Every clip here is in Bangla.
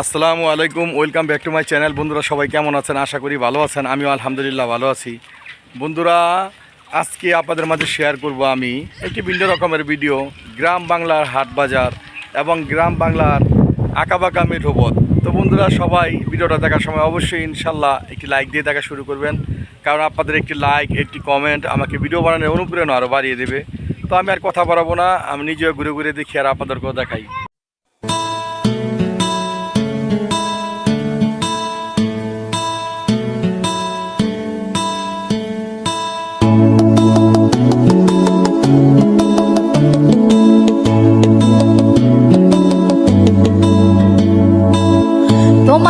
আসসালামু আলাইকুম, welcome back to my channel. বন্ধুরা সবাই কেমন আছেন? আশা করি ভালো আছেন। আমিও আলহামদুলিল্লাহ ভালো আছি। বন্ধুরা, আজকে আপনাদের মাঝে শেয়ার করব আমি একটি ভিন্ন রকমের ভিডিও গ্রাম বাংলার হাট বাজার এবং গ্রাম বাংলার আঁকাবাঁকা মিঠোবত তো বন্ধুরা, সবাই ভিডিওটা দেখার সময় অবশ্যই ইনশাল্লাহ একটি লাইক দিয়ে দেখা শুরু করবেন। কারণ আপনাদের একটি লাইক একটি কমেন্ট আমাকে ভিডিও বানানোর অনুপ্রেরণা আরও বাড়িয়ে দেবে। তো আমি আর কথা বাড়াবো না, আমি নিজেও ঘুরে ঘুরে দেখি আর আপনাদেরকেও দেখাই।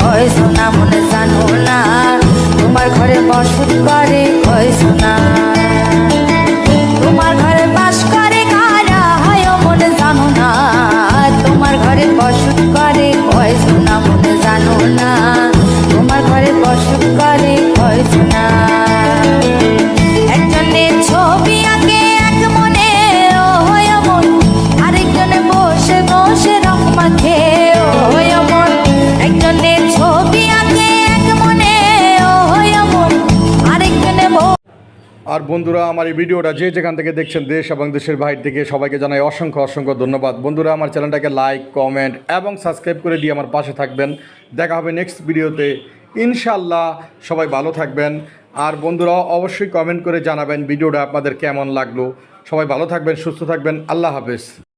কয় সোনা মনে জানো না। তোমার ঘরে বসত করে কয় সোনা। আর বন্ধুরা, আমার এই ভিডিওটা যে যেখান থেকে দেখছেন দেশ এবং দেশের বাইরে থেকে সবাইকে জানাই অসংখ্য অসংখ্য ধন্যবাদ। বন্ধুরা, আমার চ্যানেলটাকে লাইক কমেন্ট এবং সাবস্ক্রাইব করে দিয়ে আমার পাশে থাকবেন। দেখা হবে নেক্সট ভিডিওতে। ইনশাল্লাহ সবাই ভালো থাকবেন। আর বন্ধুরা, অবশ্যই কমেন্ট করে জানাবেন ভিডিওটা আপনাদের কেমন লাগল। সবাই ভালো থাকবেন, সুস্থ থাকবেন। আল্লাহ হাফেজ।